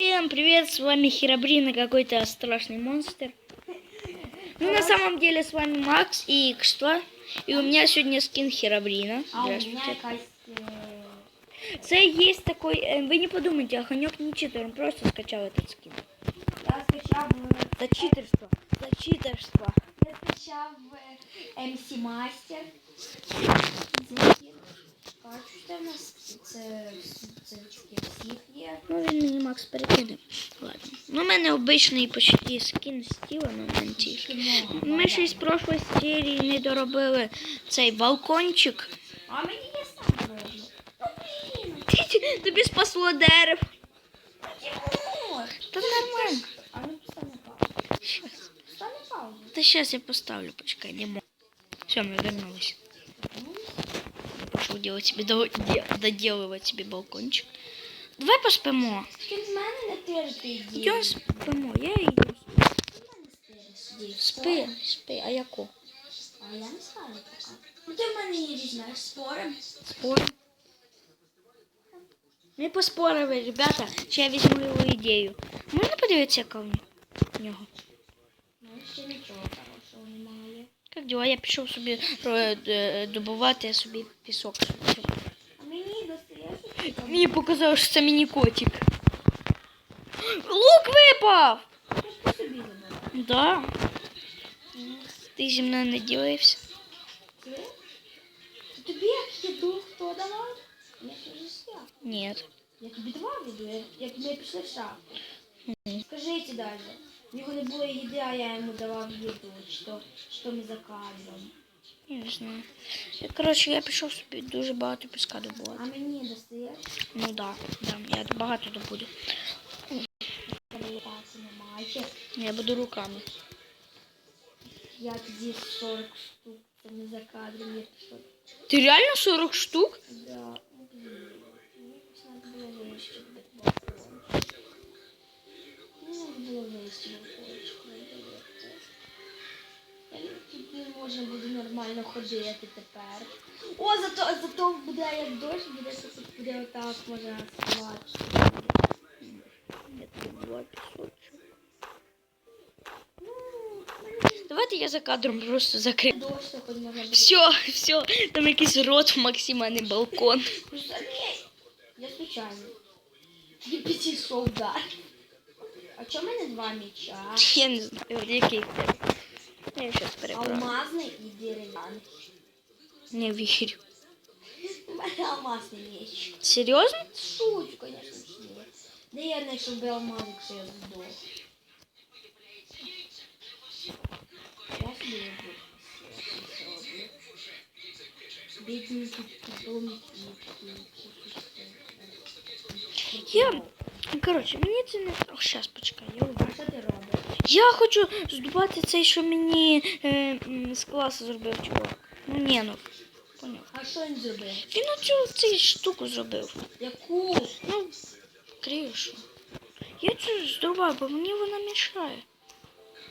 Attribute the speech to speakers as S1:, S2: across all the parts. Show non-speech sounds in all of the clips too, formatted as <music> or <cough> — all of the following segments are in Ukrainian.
S1: Всем привет, с вами Херабрин и какой-то страшный монстр. Ну, на самом деле, с вами Макс и X2. И у меня сегодня скин Херабрина.
S2: А
S1: Здравствуйте. Це есть такой, э, вы не подумайте, Аханек не читер, он просто скачал этот скин.
S2: Я скачав.
S1: За читерство. За читерство.
S2: Я скачав е, MC Master. Це це,
S1: Макс перекине. Ладно. Ну, у мене обичний почти скін Стіва, ну, в мене ті. Ми ще з прошлої серії не доробили цей балкончик.
S2: А мені я сам роблю. Ну <laughs>
S1: Тобі спасло дерев. Та нормально.
S2: А ну паузу.
S1: Щас.
S2: Паузу.
S1: Та зараз я поставлю, почекай, не можу. Все, мы вернулись. Пошел делать себе, до- доделывать себе балкончик. Давай поспимо.
S2: Ти в мене не тирити йди.
S1: Йдем спимо, я йду. Спи, спи, а яку?
S2: А я не знаю поки. Ну ти в мене її візьмеш спорим.
S1: Спорим. Ми поспорили, ребята, чи я візьму його ідею. Можна подивитися, яка в нього-?
S2: Ну ще нічого хорошого немає.
S1: Як діла? Я пішов собі е, добувати собі пісок.
S2: А мені достаєш?
S1: Мені показалось, що це міні-котик. Лук випав!
S2: Ти собі забирай.
S1: Да. Ти зі мною не ділився.
S2: Ти? То Тобі як їду хто давав? Я ж вже я.
S1: Ні.
S2: Я тобі давав їду, як, як ми пішли в шахту. Скажіть далі. В нього не було їди, а я йому давав їду, що, що ми за кадром.
S1: Я не знаю. Я, коротше, я пішов собі дуже багато піска
S2: А
S1: добувати.
S2: мені достаєш?
S1: Ну да, да, я багато добуду. Я буду руками.
S2: Я тоді 40 штук, це не за кадром, я пішов.
S1: Ти реально 40 штук?
S2: Да. Нормально ходити тепер. О, зато, зато буде як дощ, буде тут буде отак можна сховати.
S1: Давайте я за кадром просто
S2: буде.
S1: Все, все, там якийсь рот у Максима, а не балкон.
S2: Я случайно. Я підійшов далі. А чому в мене два м'яча?
S1: Я не знаю, який в тебе. Я зараз перебрав.
S2: Алмазний і дерев'яний.
S1: Не вірю.
S2: У мене <laughs> алмазний меч.
S1: Серйозно?
S2: Шучу, конечно, ж ні. Де я знайшов би алмаз, якщо я здох? Я собі його зроблю. Бідненький домик
S1: Я. Коротше, мені це не. О, щас, почекай, я
S2: А що ти робиш?
S1: Я хочу здобувати цей, що мені е, з класу зробив чувак. Ну ні, ну. Поняв.
S2: А що він зробив?
S1: Він оцю цю штуку зробив.
S2: Яку?
S1: Ну, кришу. Я цю здобував, бо мені вона мішає.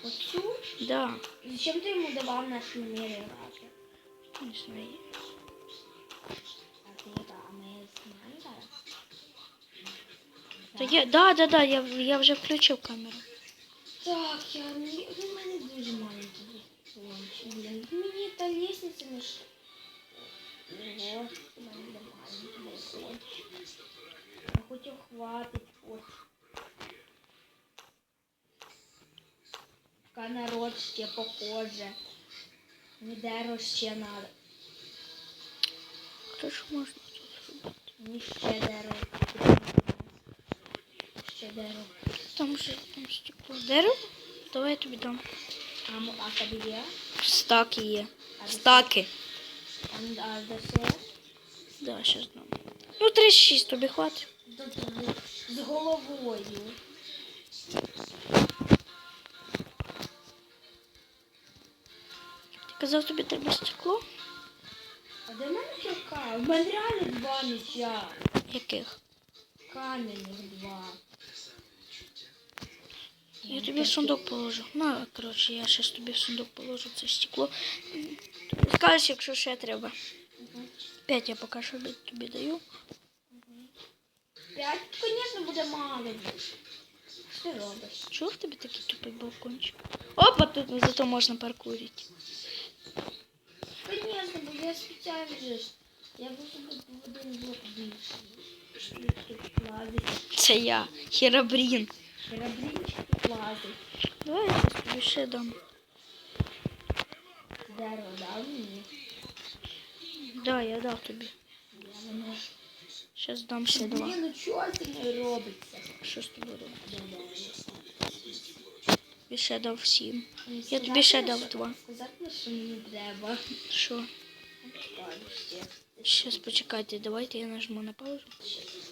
S2: Оцю?
S1: Да.
S2: Зачем ти йому давав на шумірі грати?
S1: Не знаю.
S2: А ти? А ми знаємо зараз?
S1: Та я, да, да, да, я, я вже включив камеру.
S2: Так, я не... ну, в мене дуже маленький телефончик. Блін, мені та лестниця не ш... Ого, у мене маленький телефончик. Я хотів хватить, от. Пока народ ще похоже. Мені дерево ще надо.
S1: Хто ж можна тут зробити?
S2: Мені ще дерево. Ще дерево.
S1: Там же там стекло. Дерево? Давай я тобі дам.
S2: А, тобі є?
S1: Стаки є. Стаки.
S2: А, де ще?
S1: Да, щас дам. Ну, 36 тобі хватить.
S2: З- головою.
S1: Ти казав, тобі треба стекло?
S2: А де мене яка? У мене реально два м'яча.
S1: Яких?
S2: Кам'яних два.
S1: Я тобі в сундук положу. Ну, коротше, я щас тобі в сундук положу це стекло. Скажеш, якщо ще треба. П'ять я поки що тобі даю.
S2: П'ять, звісно, буде мало. Що ти робиш?
S1: Чого в тебе такий тупий балкончик? Опа, тут зато можна паркурити.
S2: Конечно, бо я спеціально же. Я буду один блок більше.
S1: Це я, Херабрін.
S2: Кораблінчик тут лазить.
S1: Давай я щось тобі ще дам.
S2: Дерево дав мені.
S1: Да, я дав тобі.
S2: Я воно.
S1: Щас дам ще два.
S2: Блін, ну чого це не робиться?
S1: Що з тобою робити?
S2: Я дерево.
S1: Тобі ще дав сім.
S2: Ну,
S1: Я тобі ще дав два.
S2: Сказати, що мені треба.
S1: Що? Щас почекайте, давайте я нажму на паузу.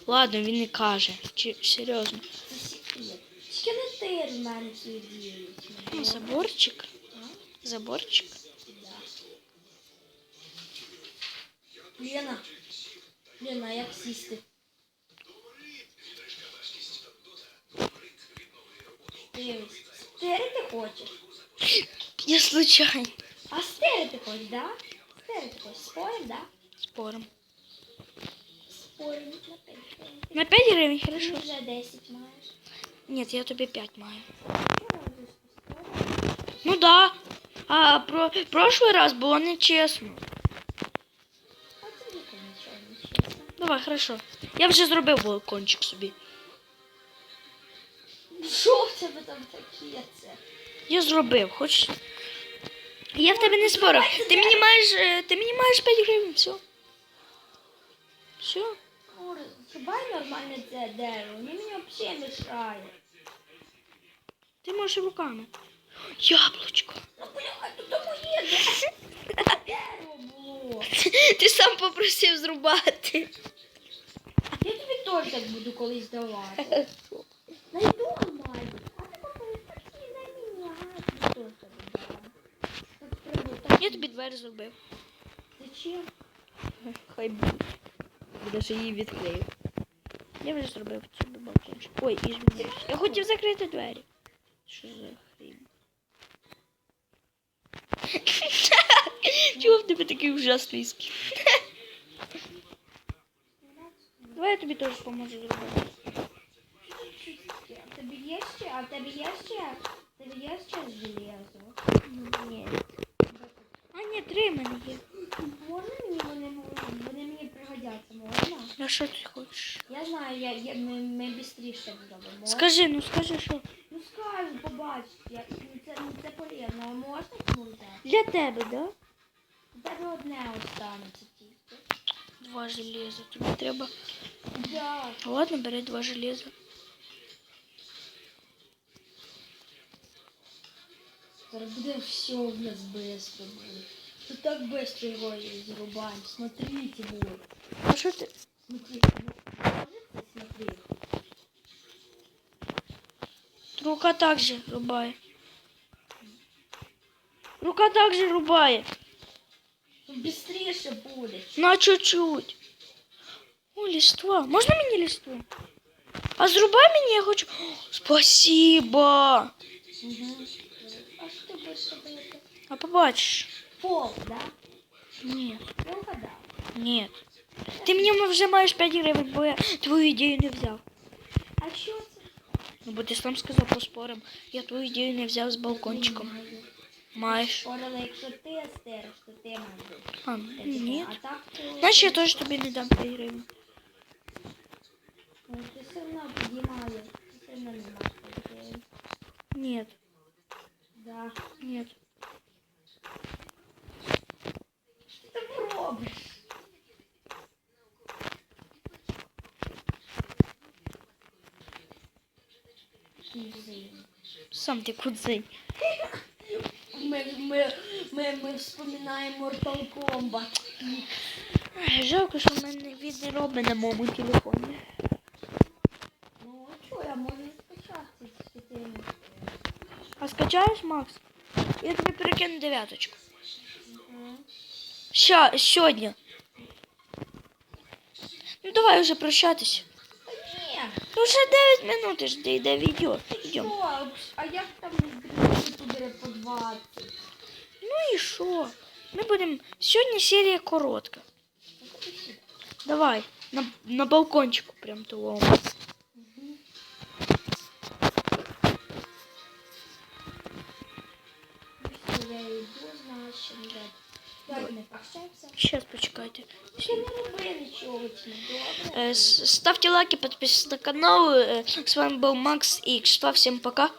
S1: Ладно, він не каже. Чи серйозно?
S2: Це секрет. Тільки не ти в мене ці діють.
S1: Ну, Заборчик. Заборчик.
S2: Да. Лена. Лена, як сісти? Дивись. Стерити хочеш?
S1: Я случайно.
S2: А стерити хочеш, да? Стерити хочеш. Спорим, да?
S1: Спорим.
S2: Спорим на 5 хвилин.
S1: На 5 гривень,
S2: Ти
S1: хорошо.
S2: вже 10 маєш.
S1: Ні, я тобі 5 маю. Ну да. А про прошлий раз було нечесно. Давай, хорошо. Я вже зробив балкончик собі.
S2: Що в тебе там таке це?
S1: Я зробив, хоч. Я в тебе не спорив. Ти мені маєш, е, ти мені маєш 5 гривень, все. Все.
S2: Зрубай нормальне це дерево, мені взагалі мішає.
S1: Ти можеш руками. Яблучко.
S2: Ну, бля, тут моє. <laughs>
S1: Ти сам попросив зрубати.
S2: Я тобі теж так буду колись давати. Найду Амаль. А ти попри такі на. Я тобі
S1: двері зробив.
S2: Зачем?
S1: Хай буде. Я ще її відкрию. Я вже зробив балкончик. Ой, і Я хотів закрити двері. Що за хрінь? Чого в тебе такий ужасний скін? Давай я тобі теж поможу зробити.
S2: А тобі є ще? А тебе є ще? Тебе є ще железо?
S1: Ні. А, ні, три мене є.
S2: Можна мені вони, вони мені пригодяться, можна?
S1: А що ти хочеш?
S2: Я знаю, я, я, ми, ми бістріше зробимо.
S1: Скажи, ну скажи, що?
S2: Ну скажу, побачиш. Я, ну, це, ну, це полезно. А можна кому взяти?
S1: Для тебе, да?
S2: У тебе одне останеться тільки.
S1: Два железа. Тобі треба.
S2: Да.
S1: Ладно, бери два железа.
S2: Зараз буде все в нас быстро буде. Тут так быстро його і зрубаємо. Смотрите, будет.
S1: А що ти?
S2: Смотрите, ну, смотри.
S1: Рука так же рубає. Рука так же рубає.
S2: Ну, быстріше буде.
S1: На чуть-чуть. О, листва. Можна мені листву? А зрубай мені, я хочу. О, спасибо.
S2: Угу. А що ти будеш робити?
S1: А побачиш.
S2: Пол, да?
S1: Ні.
S2: Я вгадав.
S1: Ні. Ти мені вже маєш 5 гривень, бо я твою ідею не взяв.
S2: А що це?
S1: Ну, бо ти сам сказав поспорим. Я твою ідею не взяв з балкончиком. Маєш.
S2: Спорили, якщо ти стериш, то ти маєш.
S1: А, ні.
S2: А так то...
S1: Значить, я теж тобі не дам 5 гривень.
S2: Ну, Ти все одно підіймає. Ти все одно не маєш такої.
S1: Ні.
S2: Да.
S1: Ні.
S2: Що ти там робиш? Кізин.
S1: Сам ти кудзень.
S2: Ми, ми, ми, ми вспоминаємо Mortal Kombat.
S1: Жалко, що в мене від не робить на моєму телефоні.
S2: Ну, а що, я можу скачати з чотири.
S1: А скачаєш, Макс? Я тобі перекину дев'яточку. Ща, сьогодні. Ну давай вже прощатися.
S2: Та ні.
S1: Ну вже 9 минут жди, йде відео.
S2: пойдем. А я там буде по 20?
S1: Ну и що? Мы будем сегодня серия короткая. Давай, на на балкончику прям тулом.
S2: Угу. Я йду, значить, не прощаємося.
S1: Щас почекайте.
S2: Ще не роби нічого, ці добре.
S1: Э, с- Ставьте лайки, подписывайтесь на канал. Э, С вами был Макс Икс. Всем пока.